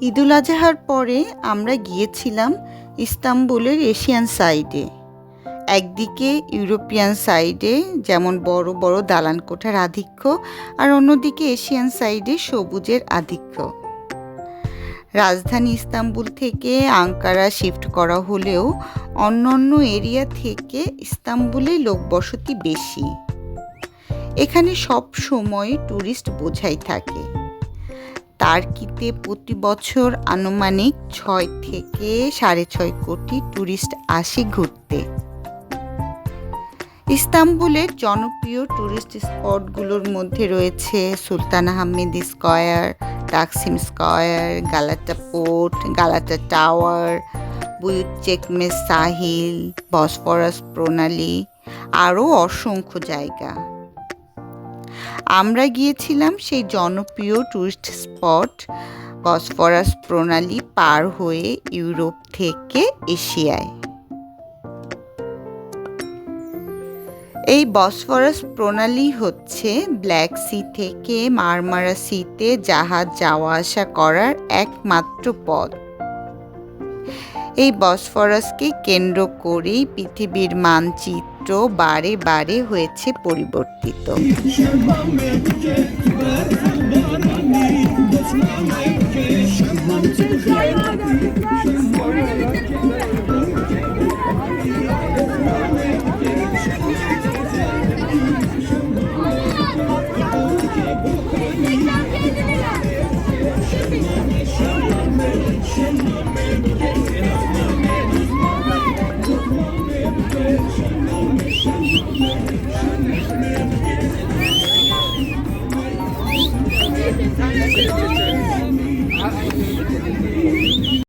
ঈদুল আজহার পরে আমরা গিয়েছিলাম ইস্তাম্বুলের এশিয়ান সাইডে। একদিকে ইউরোপিয়ান সাইডে, যেমন বড় বড় দালান কোঠার আধিক্য, আর অন্যদিকে এশিয়ান সাইডে সবুজের আধিক্য। রাজধানী ইস্তাম্বুল থেকে আঙ্কারা শিফট করা হলেও অন্যান্য এরিয়া থেকে ইস্তাম্বুলে লোকবসতি বেশি। এখানে সব সময় ট্যুরিস্ট বোঝাই থাকে। তার্কিতে প্রতি বছর আনুমানিক ছয় থেকে সাড়ে ছয় কোটি ট্যুরিস্ট আসে ঘুরতে। ইস্তাম্বুলের জনপ্রিয় ট্যুরিস্ট স্পটগুলোর মধ্যে রয়েছে Sultan Ahmed Square, Taksim Square, Galata Port, Galata Tower, বুয়ুত চেকমেস সাহিল, বসফরাস প্রণালী, আরও অসংখ্য জায়গা। আমরা গিয়েছিলাম সেই জনপ্রিয় টুরিস্ট স্পট বসফরাস প্রণালী পার হয়ে ইউরোপ থেকে এশিয়ায়। এই বসফরাস প্রণালী হচ্ছে ব্ল্যাক সি থেকে মারমারা সিতে জাহাজ যাওয়া আসা করার একমাত্র পথ। এই বসফরাসকে কেন্দ্র করেই পৃথিবীর মানচিত্র বারে বারে হয়েছে পরিবর্তিত। Thank you.